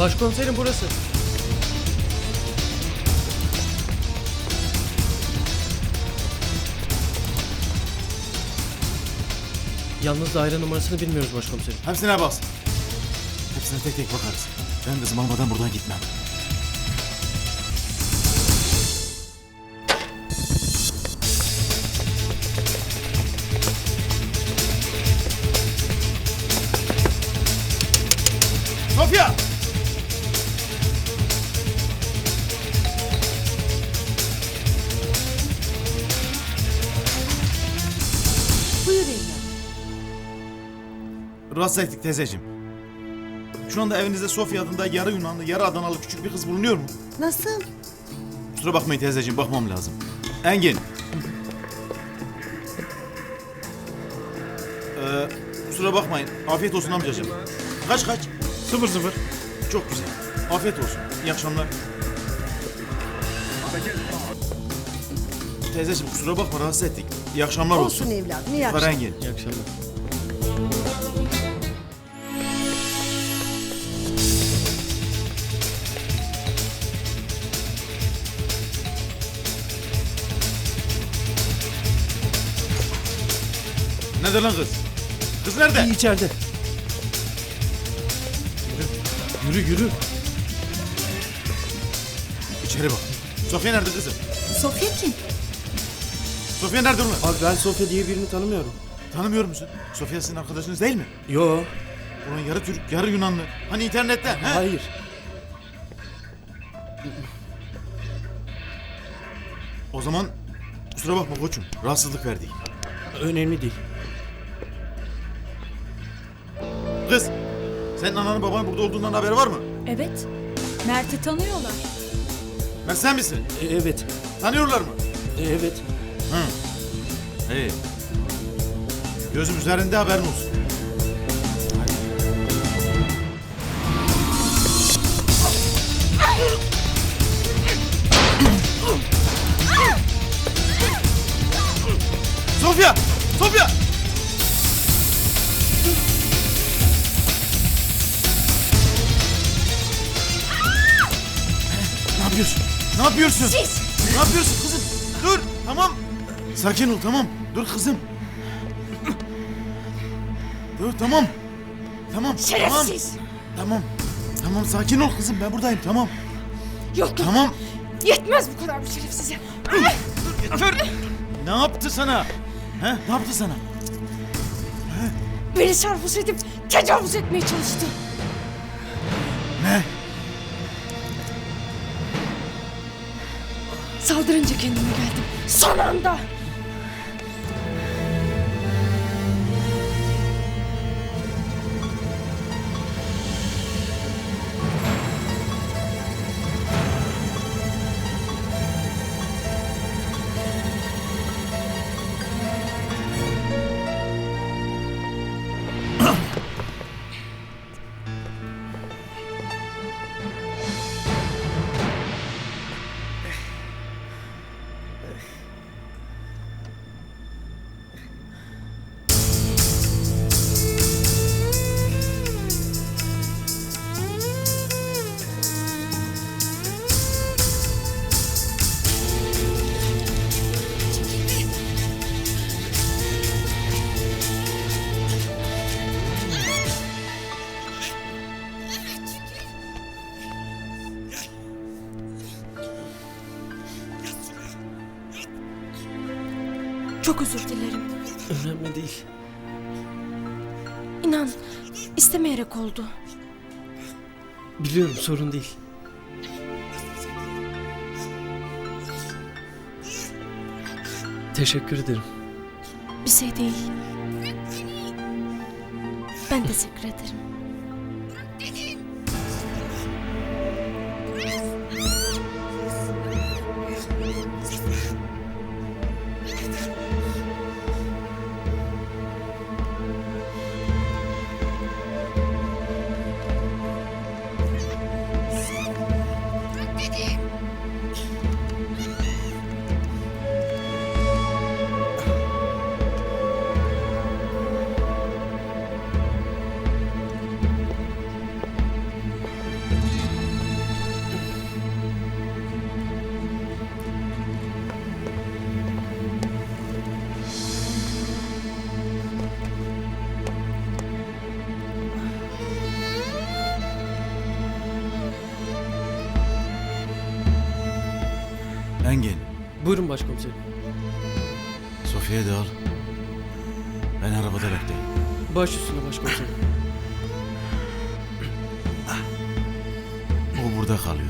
Başkomiserim burası. Yalnız daire numarasını bilmiyoruz başkomiserim. Hepsine bas. Hepsine tek tek bakarız. Ben kızımı almadan buradan gitmem. Sofya! Rahatsız ettik teyzeciğim. Şu anda evinizde Sofya adında yarı Yunanlı, yarı Adanalı küçük bir kız bulunuyor mu? Nasıl? Kusura bakmayın teyzeciğim, bakmam lazım. Engin. Ee, kusura bakmayın. Afiyet olsun amcacığım. Kaç kaç? Sıfır sıfır. Çok güzel. Afiyet olsun. İyi akşamlar. Teyzeciğim kusura bakma rahatsız ettik. İyi akşamlar olsun. Olsun evladım. iyi Var akşamlar. Engin. İyi akşamlar. Nerede lan kız? Kız nerede? İyi içeride. Yürü yürü. İçeri bak. Sofya nerede kızım? Sofya kim? Sofya nerede ulan? Abi ben Sofya diye birini tanımıyorum. Tanımıyor musun? Sofya sizin arkadaşınız değil mi? Yo. Ulan yarı Türk, yarı Yunanlı. Hani internetten, he? Hayır. O zaman kusura bakma koçum. Rahatsızlık verdik. Önemli değil. Kız, senin ananın babanın burada olduğundan haber var mı? Evet. Mert'i tanıyorlar. Ben sen misin? E, evet. Tanıyorlar mı? E, evet. Hı. İyi. Gözüm üzerinde haberin olsun. Sofya! Sofya! Ne yapıyorsun? Siz! Ne yapıyorsun kızım? Dur tamam. Sakin ol tamam. Dur kızım. Dur tamam. Tamam. Şerefsiz! Tamam. Tamam. Tamam sakin ol kızım ben buradayım tamam. Yok yok. Tamam. Yetmez bu kadar bir şerefsize. Ne yaptı sana? He? Ne yaptı sana? Beni sarhoş edip tecavüz etmeye çalıştı. Saldırınca kendime geldim. Son anda. Çok özür dilerim. Önemli değil. İnan istemeyerek oldu. Biliyorum sorun değil. Teşekkür ederim. Bir şey değil. Ben teşekkür ederim. Buyurun başkomiserim. Sofya'yı da al. Ben arabada bekleyeyim. Baş üstüne başkomiserim. O burada kalıyor.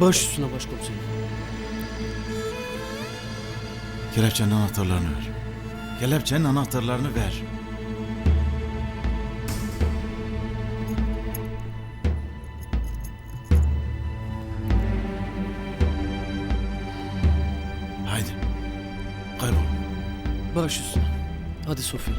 Baş üstüne başkomiserim. Kelepçenin anahtarlarını ver. Kelepçenin anahtarlarını ver. Baş üstüne. Hadi Sofya.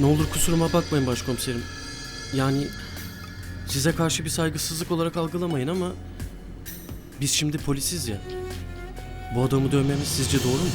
Ne olur kusuruma bakmayın başkomiserim. Yani size karşı bir saygısızlık olarak algılamayın ama biz şimdi polisiz ya. Bu adamı dövmemiz sizce doğru mu?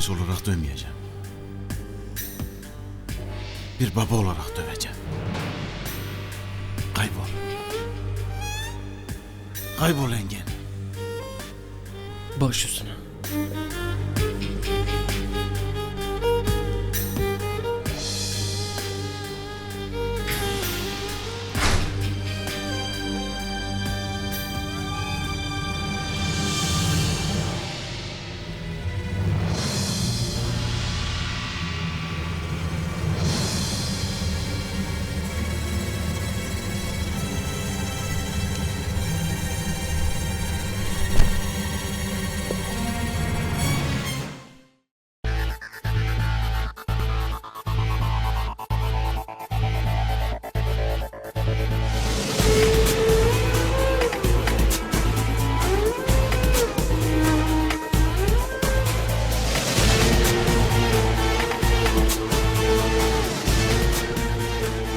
Polis olarak dövmeyeceğim. Bir baba olarak döveceğim. Kaybol. Kaybol Engin. Baş üstüne.